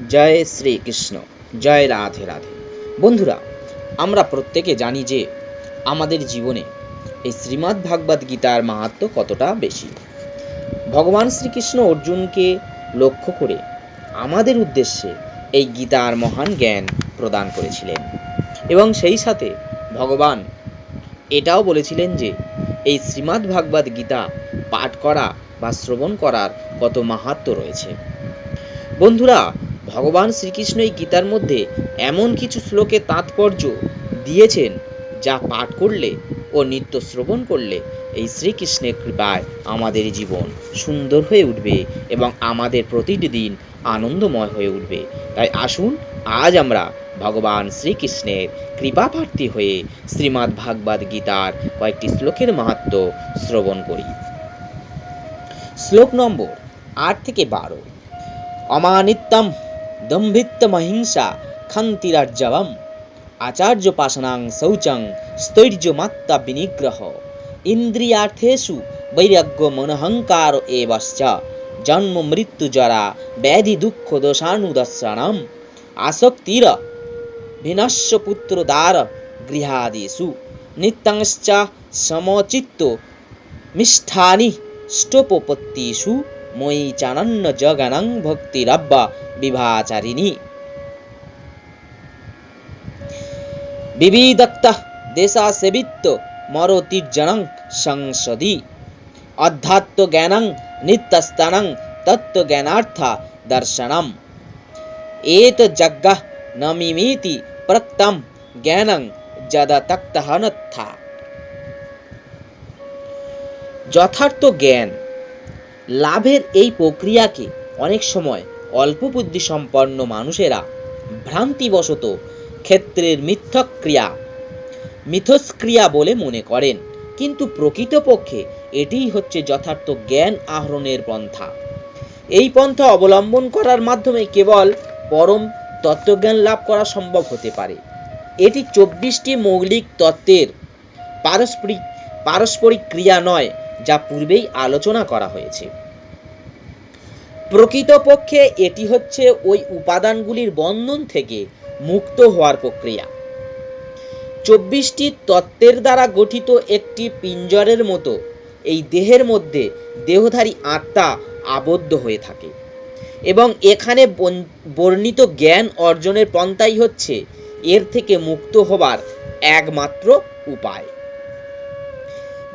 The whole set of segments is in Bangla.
জয় শ্রীকৃষ্ণ জয় রাধে রাধে। বন্ধুরা, আমরা প্রত্যেকে জানি যে আমাদের জীবনে এই শ্রীমদ্ ভাগবত গীতার মাহাত্ম কতটা বেশি। ভগবান শ্রীকৃষ্ণ অর্জুনকে লক্ষ্য করে আমাদের উদ্দেশ্যে এই গীতার মহান জ্ঞান প্রদান করেছিলেন এবং সেই সাথে ভগবান এটাও বলেছিলেন যে এই শ্রীমদ্ ভাগবত গীতা পাঠ করা বা শ্রবণ করার কত মাহাত্ম রয়েছে। বন্ধুরা ভগবান শ্রীকৃষ্ণ এই গীতার মধ্যে এমন কিছু শ্লোকে তাৎপর্য দিয়েছেন যা পাঠ করলে ও নিত্য শ্রবণ করলে এই শ্রীকৃষ্ণের কৃপায় আমাদের জীবন সুন্দর হয়ে উঠবে এবং আমাদের প্রতিটি দিন আনন্দময় হয়ে উঠবে। তাই আসুন আজ আমরা ভগবান শ্রীকৃষ্ণের কৃপা প্রার্থী হয়ে শ্রীমদ্ ভাগবত গীতার কয়েকটি শ্লোকের মাহাত্ম শ্রবণ করি। শ্লোক নম্বর আট থেকে বারো। অমানিত্যম দম্ভিত্তমহিংসা খান্তিরার্জবম আচার্যপাশনাং শৌচং স্থৈর্যমাত্তা বিনিগ্রহ ইন্দ্রিয়ার্থেষু বৈরাগ্য মনহংকার এবশ্চ জন্ম মৃত্যু জরা ব্যাধি দুঃখ দোষানুদর্শনম আসক্তির ভিনস্য পুত্রদার গৃহাদিষু নিত্যংশ্চ সমচিত্ত মিষ্ঠানি স্টোপপত্তিষু ময়ি চানন্য জগনং ভক্তিরব্য বিভাচারিণী। বিবিদক্ত দেশাসেবিত্ব মরতির্জনং সংসদি। অধ্যাত্ম জ্ঞানং নিত্যস্তানং তত্ত্বজ্ঞানার্থ দর্শনম। যজ্ঞ নমিমিতি প্রক্তম জ্ঞানং যদতক্তহনথা যথার্থ জ্ঞান, লাভের এই প্রক্রিয়াকে অনেক সময় অল্প বুদ্ধি সম্পন্ন মানুষেরা ভ্রান্তিবশত ক্ষেত্রের মিথ্যক্রিয়া, মিথস্ক্রিয়া বলে মনে করেন। কিন্তু প্রকৃতপক্ষে এটিই হচ্ছে যথার্থ জ্ঞান আহরণের পন্থা। এই পন্থা অবলম্বন করার মাধ্যমে কেবল পরম তত্ত্বজ্ঞান লাভ করা সম্ভব হতে পারে। এটি চব্বিশটি মৌলিক তত্ত্বের পারস্পরিক পারস্পরিক ক্রিয়া নয়, যা পূর্বেই আলোচনা করা হয়েছে। প্রকৃতপক্ষে এটি হচ্ছে ওই উপাদানগুলির বন্ধন থেকে মুক্ত হওয়ার প্রক্রিয়া। চব্বিশটি তত্ত্বের দ্বারা গঠিত একটি পিঞ্জরের মতো এই দেহের মধ্যে দেহধারী আত্মা আবদ্ধ হয়ে থাকে এবং এখানে বর্ণিত জ্ঞান অর্জনের পন্থাই হচ্ছে এর থেকে মুক্ত হবার একমাত্র উপায়।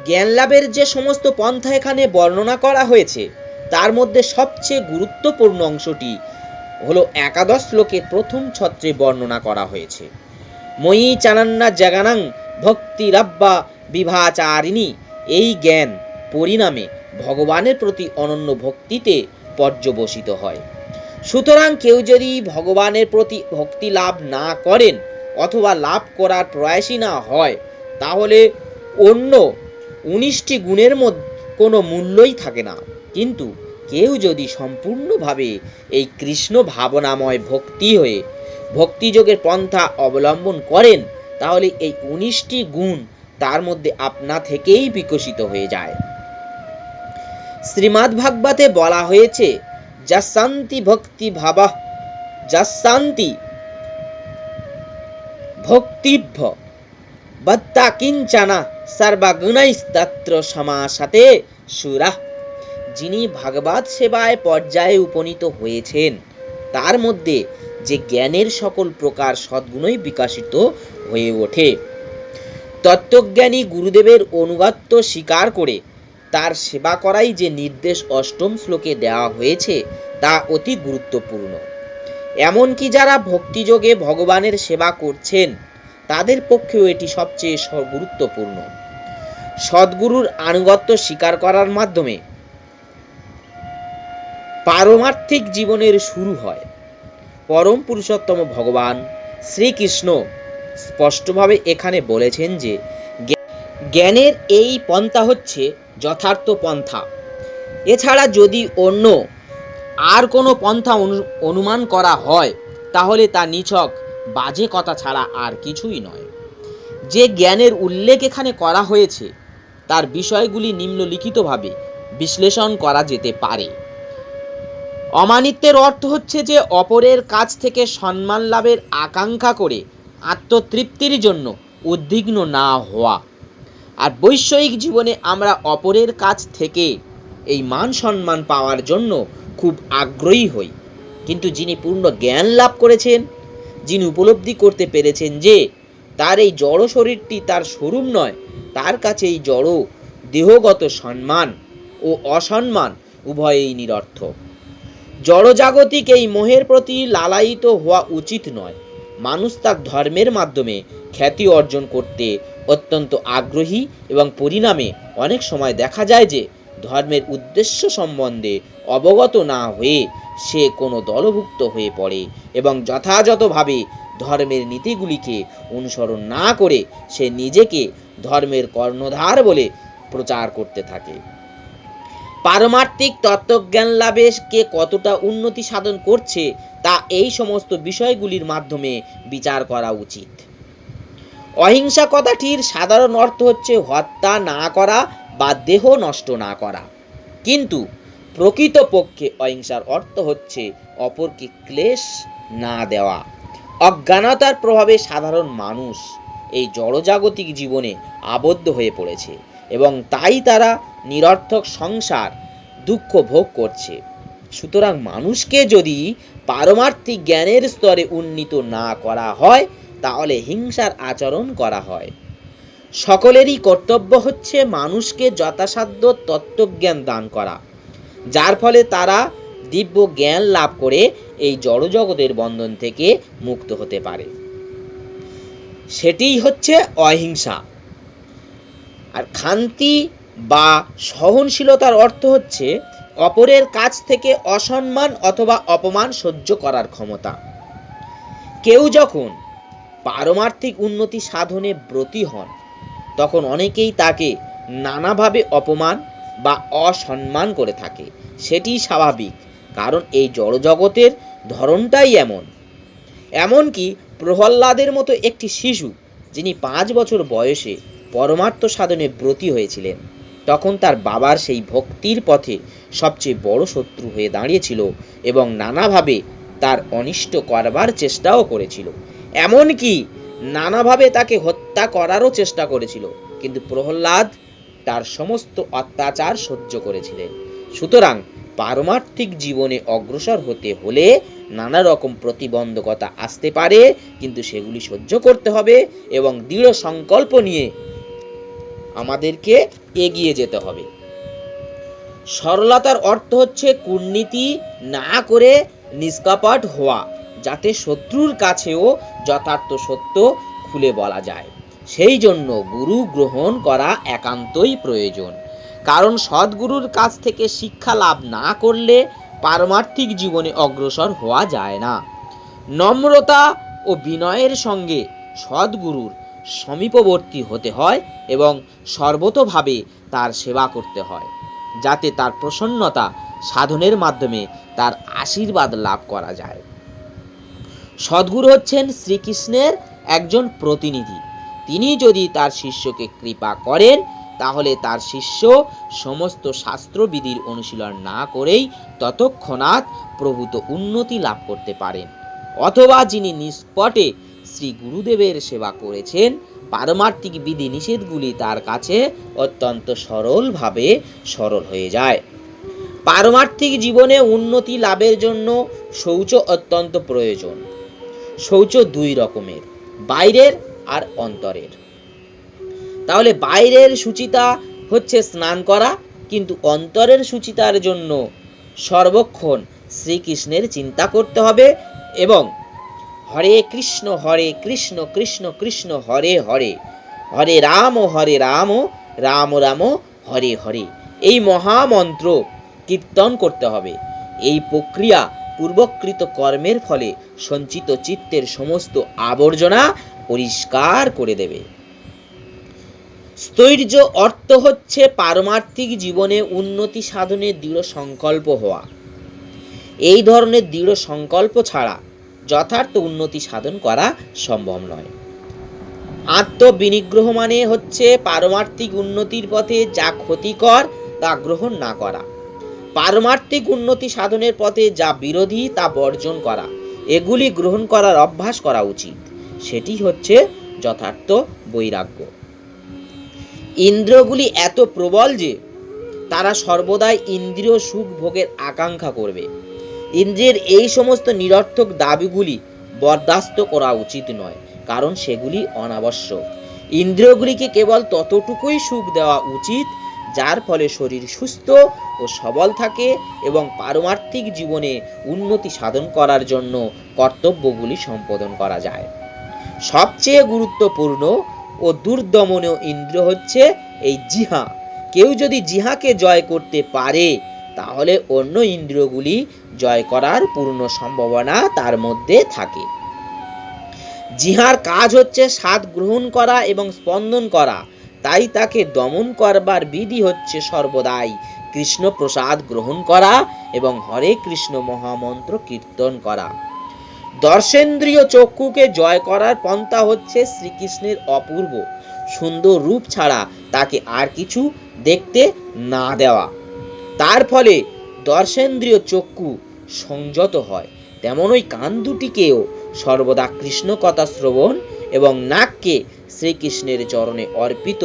জ্ঞান লাভের যে সমস্ত পন্থা এখানে বর্ণনা করা হয়েছে তার মধ্যে সবচেয়ে গুরুত্বপূর্ণ অংশটি হলো একাদশ শ্লোকের প্রথম ছত্রে বর্ণনা করা হয়েছে। ময়ী চানান্না জাগানাং ভক্তি রাব্বা বিভাচারিণী, এই জ্ঞান পরিণামে ভগবানের প্রতি অনন্য ভক্তিতে পর্যবসিত হয়। সুতরাং কেউ যদি ভগবানের প্রতি ভক্তি লাভ না করেন অথবা লাভ করার প্রয়াসী না হয়, তাহলে অন্য উনিশটি গুণের মধ্যে কোনো মূল্যই থাকে না। কিন্তু কেউ যদি সম্পূর্ণভাবে এই কৃষ্ণ ভাবনাময় ভক্তি হয়ে ভক্তিযোগের পন্থা অবলম্বন করেন, তাহলে এই উনিশটি গুণ তার মধ্যে আপনা থেকেই বিকশিত হয়ে যায়। শ্রীমদ্ ভাগবতে বলা হয়েছে যা শান্তি ভক্তি ভাবা যা শান্তি ভক্তিভ্য, বত্তা কিঞ্চনা সর্বগুণৈস্তত্র সমাসাতে সুরা। যিনি ভাগবত সেবায় পর্যায়ে উপনীত হয়েছেন, তার মধ্যে যে জ্ঞানের সকল প্রকার সদ্গুণই বিকাশিত হয়ে ওঠে। তত্ত্বজ্ঞানী গুরুদেবের অনুগত্য স্বীকার করে তার সেবা করাই যে নির্দেশ অষ্টম শ্লোকে দেওয়া হয়েছে, তা অতি গুরুত্বপূর্ণ। এমনকি যারা ভক্তিযোগে ভগবানের সেবা করছেন, তাদের পক্ষেও এটি সবচেয়ে গুরুত্বপূর্ণ। সদ্গুরুর আনুগত্য স্বীকার করার মাধ্যমে পারমার্থিক জীবনের শুরু হয়। পরম পুরুষোত্তম ভগবান শ্রীকৃষ্ণ স্পষ্টভাবে এখানে বলেছেন যে, জ্ঞানের এই পন্থা হচ্ছে যথার্থ পন্থা। এছাড়া যদি অন্য আর কোনো পন্থা অনু- অনুমান করা হয়, তাহলে তা নিছক, বাজে কথা ছাড়া আর কিছুই নয়। যে জ্ঞানের উল্লেখ এখানে করা হয়েছে, তার বিষয়গুলি নিম্নলিখিতভাবে বিশ্লেষণ করা যেতে পারে। অমানিত্যের অর্থ হচ্ছে যে অপরের কাছ থেকে সম্মান লাভের আকাঙ্ক্ষা করে আত্মতৃপ্তির জন্য উদ্বিগ্ন না হওয়া। আর বৈষয়িক জীবনে আমরা অপরের কাছ থেকে এই মান সম্মান পাওয়ার জন্য খুব আগ্রহী হই। কিন্তু যিনি পূর্ণ জ্ঞান লাভ করেছেন, যিনি উপলব্ধি করতে পেরেছেন যে তার এই জড় শরীরটি তার স্বরূপ নয়, তার কাছে এই জড় দেহগত সম্মান ও অসম্মান উভয়েই নিরর্থক। জড়জাগতিক এই মোহের প্রতি লালায়িত হওয়া উচিত নয়। মানুষ তার ধর্মের মাধ্যমে খ্যাতি অর্জন করতে অত্যন্ত আগ্রহী এবং পরিণামে অনেক সময় দেখা যায় যে ধর্মের উদ্দেশ্য সম্বন্ধে অবগত না হয়ে সে কোনো দলভুক্ত হয়ে পড়ে এবং যথাযথভাবে ধর্মের নীতিগুলিকে অনুসরণ না করে সে নিজেকে ধর্মের কর্ণধার বলে প্রচার করতে থাকে। পারমার্থিক তত্ত্বজ্ঞান লাভে কে কতটা উন্নতি সাধন করছে, তা এই সমস্ত বিষয়গুলির মাধ্যমে বিচার করা উচিত। অহিংসা কথাটির সাধারণ অর্থ হচ্ছে হত্যা না করা বা দেহ নষ্ট না করা। কিন্তু প্রকৃতপক্ষে অহিংসার অর্থ হচ্ছে অপরকে ক্লেশ না দেওয়া। অজ্ঞানতার প্রভাবে সাধারণ মানুষ এই জড়জাগতিক জীবনে আবদ্ধ হয়ে পড়েছে। এবং তাই তারা নিরর্থক সংসার দুঃখ ভোগ করছে। সুতরাং মানুষকে যদি পারমার্থিক জ্ঞানের স্তরে উন্নীত না করা হয়, তাহলে হিংসার আচরণ করা হয়। সকলেরই কর্তব্য হচ্ছে মানুষকে যথাসাধ্য তত্ত্বজ্ঞান দান করা, যার ফলে তারা দিব্য জ্ঞান লাভ করে এই জড়জগতের বন্ধন থেকে মুক্ত হতে পারে। সেটিই হচ্ছে অহিংসা। আর খান্তি বা সহনশীলতার অর্থ হচ্ছে অপরের কাছ থেকে অসম্মান অথবা অপমান সহ্য করার ক্ষমতা। কেউ যখন পারমার্থিক উন্নতি সাধনে ব্রতী হন, তখন অনেকেই তাকে নানাভাবে অপমান বা অসম্মান করে থাকে। সেটি স্বাভাবিক, কারণ এই জড়জগতের ধরনটাই এমন। এমনকি প্রহ্লাদের মতো একটি শিশু, যিনি পাঁচ বছর বয়সে পরমার্থ সাধনে ব্রতী হয়েছিলেন। তখন তার বাবার সেই ভক্তির পথে সবচেয়ে বড় শত্রু হয়ে দাঁড়িয়েছিল এবং নানাভাবে তার অনিষ্ট করবার চেষ্টাও করেছিল। এমনকি নানাভাবে তাকে হত্যা করারও চেষ্টা করেছিল, কিন্তু প্রহ্লাদ তার সমস্ত অত্যাচার সহ্য করেছিলেন। সুতরাং পারমার্থিক জীবনে অগ্রসর হতে হলে নানা রকম প্রতিবন্ধকতা আসতে পারে, কিন্তু সেগুলি সহ্য করতে হবে এবং দৃঢ় সংকল্প নিয়ে আমাদেরকে এগিয়ে যেতে হবে। সরলতার অর্থ হচ্ছে কূটনীতি না করে নিষ্কাপট হওয়া, যাতে শত্রুর কাছেও যথার্থ সত্য খুলে বলা যায়। সেই জন্য গুরু গ্রহণ করা একান্তই প্রয়োজন। কারণ সদ্গুরুর কাছ থেকে শিক্ষা লাভ না করলে পারমার্থিক জীবনে অগ্রসর হওয়া যায় না। নম্রতা ও বিনয়ের সঙ্গে সদ্গুরুর সমীপবর্তী হতে হয় এবং সর্বতোভাবে তার সেবা করতে হয়, যাতে তার প্রসন্নতা সাধনের মাধ্যমে তার আশীর্বাদ লাভ করা যায়। সদ্গুরু হচ্ছেন শ্রীকৃষ্ণের একজন প্রতিনিধি। তিনি যদি তার শিষ্যকে কৃপা করেন, তাহলে তার শিষ্য সমস্ত শাস্ত্রবিধির অনুশীলন না করেই ততক্ষণাৎ প্রভূত উন্নতি লাভ করতে পারেন। অথবা যিনি নিষ্পটে শ্রী গুরুদেবের সেবা করেছেন। পারমার্থিক বিধি নিষেধগুলি তার কাছে অত্যন্ত সরলভাবে সরল হয়ে যায়। পারমার্থিক জীবনে উন্নতি লাভের জন্য শৌচ অত্যন্ত প্রয়োজন। শৌচ দুই রকমের, বাইরের আর অন্তরের। তাহলে বাইরের সুচিতা হচ্ছে স্নান করা, কিন্তু অন্তরের সুচিতার জন্য সর্বক্ষণ শ্রীকৃষ্ণের চিন্তা করতে হবে এবং হরে কৃষ্ণ হরে কৃষ্ণ কৃষ্ণ কৃষ্ণ, হরে হরে। হরে রাম হরে রাম রাম রাম, হরে হরে। এই মহামন্ত্র কীর্তন করতে হবে। এই প্রক্রিয়া পূর্বকৃত কর্মের ফলে সঞ্চিত চিত্তের সমস্ত আবর্জনা পরিষ্কার করে দেবে। স্থৈর্য অর্থ হচ্ছে পারমার্থিক জীবনে উন্নতি সাধনে দৃঢ় সংকল্প হওয়া। এই ধরনের দৃঢ় সংকল্প ছাড়া যথার্থ উন্নতি সাধন করা সম্ভব নয়। আত্মবিনিগ্রহ মানে হচ্ছে পারমার্থিক উন্নতির পথে যা ক্ষতিকর তা গ্রহণ না করা। পারমার্থিক উন্নতি সাধনের পথে যা বিরোধী তা বর্জন করা। এগুলি গ্রহণ করার অভ্যাস করা উচিত। সেটি হচ্ছে যথার্থ বৈরাগ্য। ইন্দ্রগুলি এত প্রবল যে তারা সর্বদাই ইন্দ্রিয় সুখ ভোগের আকাঙ্ক্ষা করবে। ইন্দ্রিয়ের এই সমস্ত নিরর্থক দাবিগুলি বরদাস্ত করা উচিত নয়, কারণ সেগুলি অনাবশ্যক। ইন্দ্রিয়গুলিকে কেবল ততটুকুই সুখ দেওয়া উচিত, যার ফলে শরীর সুস্থ ও সবল থাকে এবং পারমার্থিক জীবনে উন্নতি সাধন করার জন্য কর্তব্যগুলি সম্পাদন করা যায়। সবচেয়ে গুরুত্বপূর্ণ ও দুর্দমনীয় ইন্দ্র হচ্ছে এই জিহা কেউ যদি জিহাকে জয় করতে পারে তাহলে অন্য ইন্দ্রিয়গুলি জয় করার পূর্ণ সম্ভাবনা তার মধ্যে থাকে। জিহার কাজ হচ্ছে স্বাদ গ্রহণ করা এবং স্পন্দন করা। তাই তাকে দমন করবার বিধি হচ্ছে সর্বদাই কৃষ্ণ প্রসাদ গ্রহণ করা এবং হরে কৃষ্ণ মহামন্ত্র কীর্তন করা। দর্শেন্দ্রীয় চক্ষুকে জয় করার পন্থা হচ্ছে শ্রীকৃষ্ণের অপূর্ব। সুন্দর রূপ ছাড়া তাকে আর কিছু দেখতে না দেওয়া। তার ফলে দর্শেন্দ্রীয় চক্ষু সংযত হয়। তেমন ওই কান দুটিকেও সর্বদা কৃষ্ণ কথা শ্রবণ এবং নাককে শ্রীকৃষ্ণের চরণে অর্পিত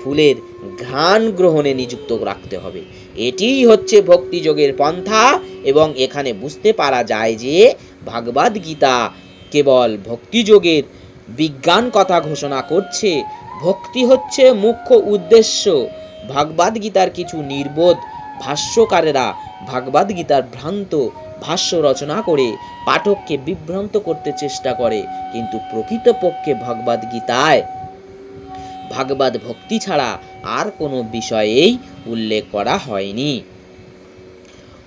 ফুলের ঘ্রাণ গ্রহণে নিযুক্ত রাখতে হবে। এটিই হচ্ছে ভক্তিযোগের পন্থা এবং এখানে বুঝতে পারা যায় যে ভাগবত গীতা কেবল ভক্তিযোগের বিজ্ঞান কথা ঘোষণা করছে। ভক্তি হচ্ছে মুখ্য উদ্দেশ্য। ভাগবত গীতার কিছু নির্বোধ ভাষ্যকারেরা ভাগবত গীতার ভ্রান্ত ভাষ্য রচনা করে পাঠককে বিভ্রান্ত করতে চেষ্টা করে, কিন্তু প্রকৃতপক্ষে ভগবদ গীতায় ভাগবত ভক্তি ছাড়া আর কোনো বিষয়েই উল্লেখ করা হয়নি।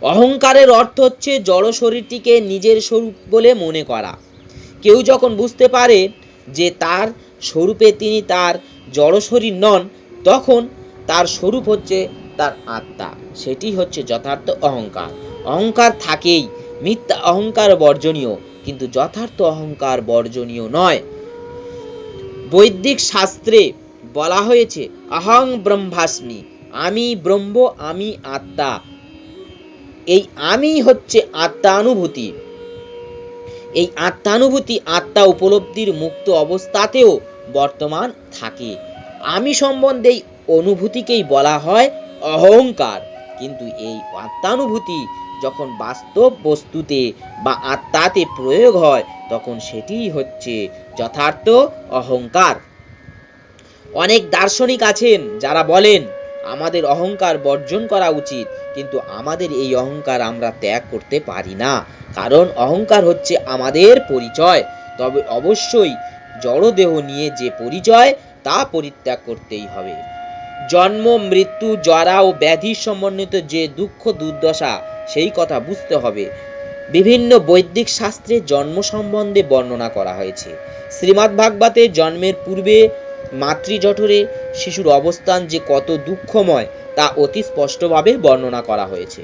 অহংকারের অর্থ হচ্ছে জড় শরীরটিকে নিজের স্বরূপ বলে মনে করা। কেউ যখন বুঝতে পারে যে তার স্বরূপে তিনি তার জড় শরীর নন, তখন তার স্বরূপ হচ্ছে তার আত্মা। সেটি হচ্ছে যথার্থ অহংকার। অহংকার থাকেই, মিথ্যা অহংকার বর্জনীয়, কিন্তু যথার্থ অহংকার বর্জনীয় নয়। বৈদিক শাস্ত্রে বলা হয়েছে, অহং ব্রহ্মাস্মি, আমি ব্রহ্ম, আমি আত্মা। এই আমি হচ্ছে আত্মানুভূতি। এই আত্মানুভূতি আত্মা উপলব্ধির মুক্ত অবস্থাতেও বর্তমান থাকে। আমি সম্বন্ধে এই অনুভূতিকেই বলা হয় অহংকার। কিন্তু এই আত্মানুভূতি যখন বাস্তব বস্তুতে বা আত্মাতে প্রয়োগ হয়, তখন সেটিই হচ্ছে যথার্থ অহংকার। অনেক দার্শনিক আছেন যারা বলেন, আমাদের অহংকার বর্জন করা উচিত, কিন্তু আমাদের এই অহংকার আমরা ত্যাগ করতে পারি না। কারণ অহংকার হচ্ছে আমাদের পরিচয়। তবে অবশ্যই জড়দেহ নিয়ে যে পরিচয়, তা পরিত্যাগ করতেই হবে। জন্ম, মৃত্যু, জরা ও ব্যাধি সমন্বিত যে দুঃখ দুর্দশা, সেই কথা বুঝতে হবে। বিভিন্ন বৈদিক শাস্ত্রে জন্ম সম্বন্ধে বর্ণনা করা হয়েছে। শ্রীমৎ ভাগবতে জন্মের পূর্বে মাতৃজঠরে শিশুর অবস্থান যে কত দুঃখময়, তা অতি স্পষ্টভাবে বর্ণনা করা হয়েছে।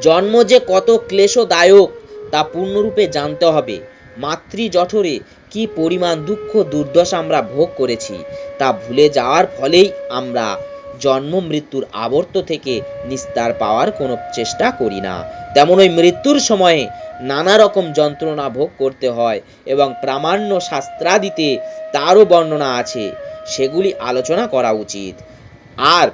জন্ম যে কত ক্লেশদায়ক, তা পূর্ণরূপে জানতে হবে। মাতৃজঠরে কি পরিমাণ দুঃখ দুর্দশা আমরা ভোগ করেছি, তা ভুলে যাওয়ার ফলেই আমরা জন্ম মৃত্যুর আবর্ত থেকে নিস্তার পাওয়ার কোনো চেষ্টা করি না। তেমন ওই মৃত্যুর সময়ে নানা রকম যন্ত্রণা ভোগ করতে হয় এবং প্রামাণ্য শাস্ত্রাদিতে তারও বর্ণনা আছে, সেগুলি আলোচনা করা উচিত। আর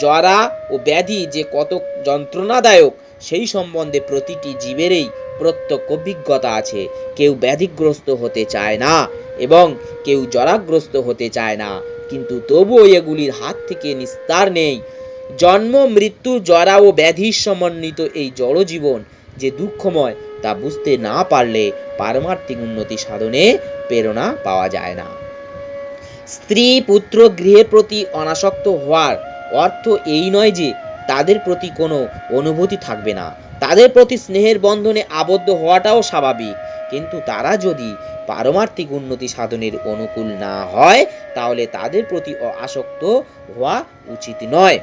জরা ও ব্যাধি যে কত যন্ত্রণাদায়ক, সেই সম্বন্ধে প্রতিটি জীবেরই প্রত্যক্ষ অভিজ্ঞতা আছে। কেউ ব্যাধিগ্রস্ত হতে চায় না এবং কেউ জরাগ্রস্ত হতে চায় না। কিন্তু তবুও এগুলির হাত থেকে নিস্তার নেই। জন্ম, মৃত্যু, জরা ও ব্যাধির সমন্বিত এই জড়জীবন যে দুঃখময় তা বুঝতে না পারলে পারমার্থিক উন্নতি সাধনে প্রেরণা পাওয়া যায় না। স্ত্রী পুত্র গৃহের প্রতি অনাসক্ত হওয়ার অর্থ এই নয় যে তাদের প্রতি কোনো অনুভূতি থাকবে না। তাদের প্রতি স্নেহের বন্ধনে আবদ্ধ হওয়াটাও স্বাভাবিক। কিন্তু তারা যদি পারমার্থিক উন্নতি সাধনের অনুকূল না হয়, তাহলে তাদের প্রতি আসক্ত হওয়া উচিত নয়।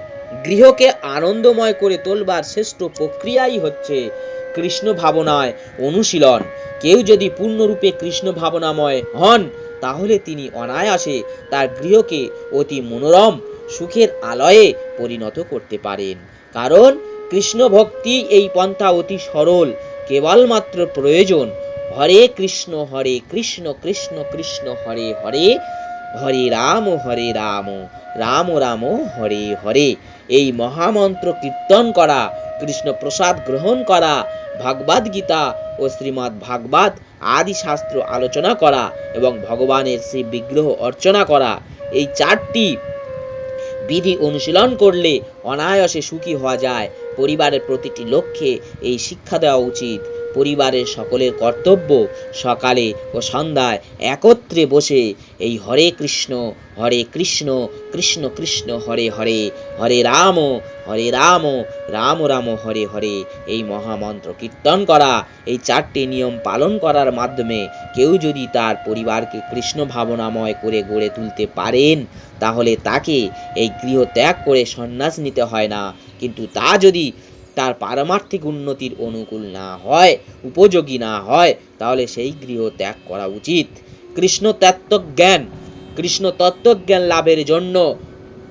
গৃহকে আনন্দময় করে তোলবার শ্রেষ্ঠ প্রক্রিয়াই হচ্ছে কৃষ্ণ ভাবনায় অনুশীলন। কেউ যদি পূর্ণরূপে কৃষ্ণ ভাবনাময় হন, তাহলে তিনি অনায়াসে তার গৃহকে অতি মনোরম সুখের আলয়ে পরিণত করতে পারেন। কারণ কৃষ্ণ ভক্তি এই পন্থা অতি সরল, কেবলমাত্র প্রয়োজন। হরে কৃষ্ণ হরে কৃষ্ণ কৃষ্ণ কৃষ্ণ, হরে হরে হরে রাম হরে রাম রাম রাম, হরে হরে। এই মহামন্ত্র কীর্তন করা কৃষ্ণ প্রসাদ গ্রহণ করা ভাগবত গীতা ও শ্রীমদ্ ভাগবত আদি শাস্ত্র আলোচনা করা এবং ভগবানের শ্রী বিগ্রহ অর্চনা করা, এই চারটি বিধি অনুশীলন করলে অনায়াসে সুখী হওয়া যায়। পরিবারের প্রতিটি লক্ষ্যে এই শিক্ষা দেওয়া উচিত। পরিবারের সকলের কর্তব্য সকালে ও সন্ধ্যায় একত্রে বসে এই হরে কৃষ্ণ হরে কৃষ্ণ কৃষ্ণ কৃষ্ণ, হরে হরে হরে রাম হরে রাম রাম রাম, হরে হরে। এই মহামন্ত্র কীর্তন করা, এই চারটি নিয়ম পালন করার মাধ্যমে কেউ যদি তার পরিবারকে কৃষ্ণ ভাবনাময় করে গড়ে তুলতে পারেন, তাহলে তাকে এই গৃহ ত্যাগ করে সন্ন্যাস নিতে হয় না। কিন্তু তা যদি তার পারমার্থিক উন্নতির অনুকূল না হয়, উপযোগী না হয়, তাহলে সেই গৃহ ত্যাগ করা উচিত। কৃষ্ণ তত্ত্বজ্ঞান কৃষ্ণ তত্ত্বজ্ঞান লাভের জন্য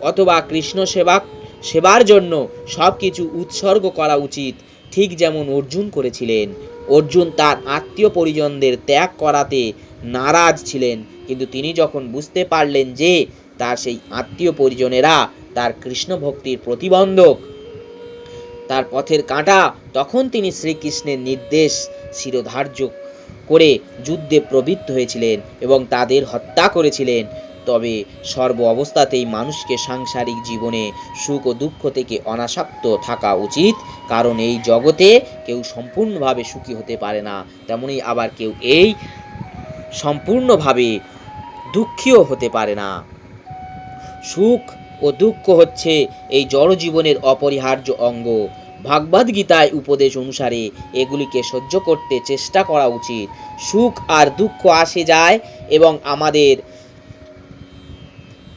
অথবা কৃষ্ণ সেবা, সেবার জন্য সব কিছু উৎসর্গ করা উচিত। ঠিক যেমন অর্জুন করেছিলেন। অর্জুন তার আত্মীয় পরিজনদের ত্যাগ করাতে নারাজ ছিলেন, কিন্তু তিনি যখন বুঝতে পারলেন যে তার সেই আত্মীয় পরিজনেরা তার কৃষ্ণ ভক্তির প্রতিবন্ধক তার পথের কাঁটা, তখন তিনি শ্রীকৃষ্ণের নির্দেশ, শিরোধার্য করে যুদ্ধে প্রবৃত্ত হয়েছিলেন এবং তাদের হত্যা করেছিলেন। তবে সর্ব অবস্থাতেই মানুষকে সাংসারিক জীবনে সুখ ও দুঃখ থেকে অনাসক্ত থাকা উচিত, কারণ এই জগতে কেউ সম্পূর্ণভাবে সুখী হতে পারে না, তেমনি আবার কেউ এই সম্পূর্ণভাবে দুঃখীও হতে পারে না। সুখ ও দুঃখ হচ্ছে এই জড় জীবনের অপরিহার্য অঙ্গ। ভাগবত গীতায় উপদেশ অনুসারে এগুলিকে সহ্য করতে চেষ্টা করা উচিত। সুখ আর দুঃখ আসে যায় এবং আমাদের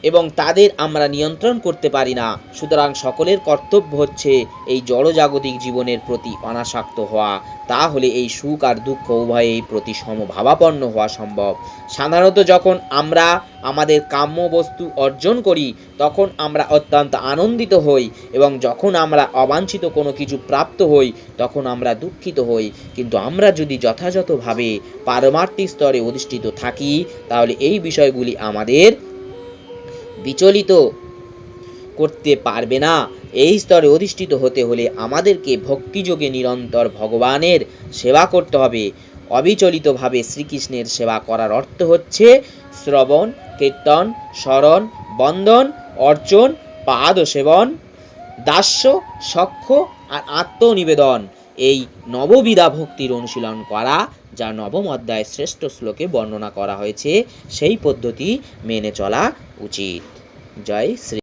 এবং তাদের আমরা নিয়ন্ত্রণ করতে পারি না। সুতরাং সকলের কর্তব্য হচ্ছে এই জড়জাগতিক জীবনের প্রতি অনাসক্ত হওয়া। তাহলে এই সুখ আর দুঃখ উভয়েই প্রতি সমভাবাপন্ন হওয়া সম্ভব। সাধারণত যখন আমরা আমাদের কাম্য বস্তু অর্জন করি, তখন আমরা অত্যন্ত আনন্দিত হই এবং যখন আমরা অবাঞ্ছিত কোনো কিছু প্রাপ্ত হই, তখন আমরা দুঃখিত হই। কিন্তু আমরা যদি যথাযথভাবে পারমার্থিক স্তরে অধিষ্ঠিত থাকি, তাহলে এই বিষয়গুলি আমাদের বিচলিত করতে পারবে না। এই স্তরে অধিষ্ঠিত হতে হলে আমাদেরকে ভক্তিযোগে নিরন্তর ভগবানের সেবা করতে হবে। অবিচলিতভাবে শ্রীকৃষ্ণের সেবা করার অর্থ হচ্ছে শ্রবণ, কীর্তন, স্মরণ, বন্দন, অর্চন পাদ সেবন দাস্য সখ্য আর আত্মনিবেদন। এই নববিধা ভক্তির অনুশীলন করা, যা নবম অধ্যায় শ্রেষ্ঠ শ্লোকে বর্ণনা করা হয়েছে, সেই পদ্ধতি মেনে চলা উচিত। জয় শ্রী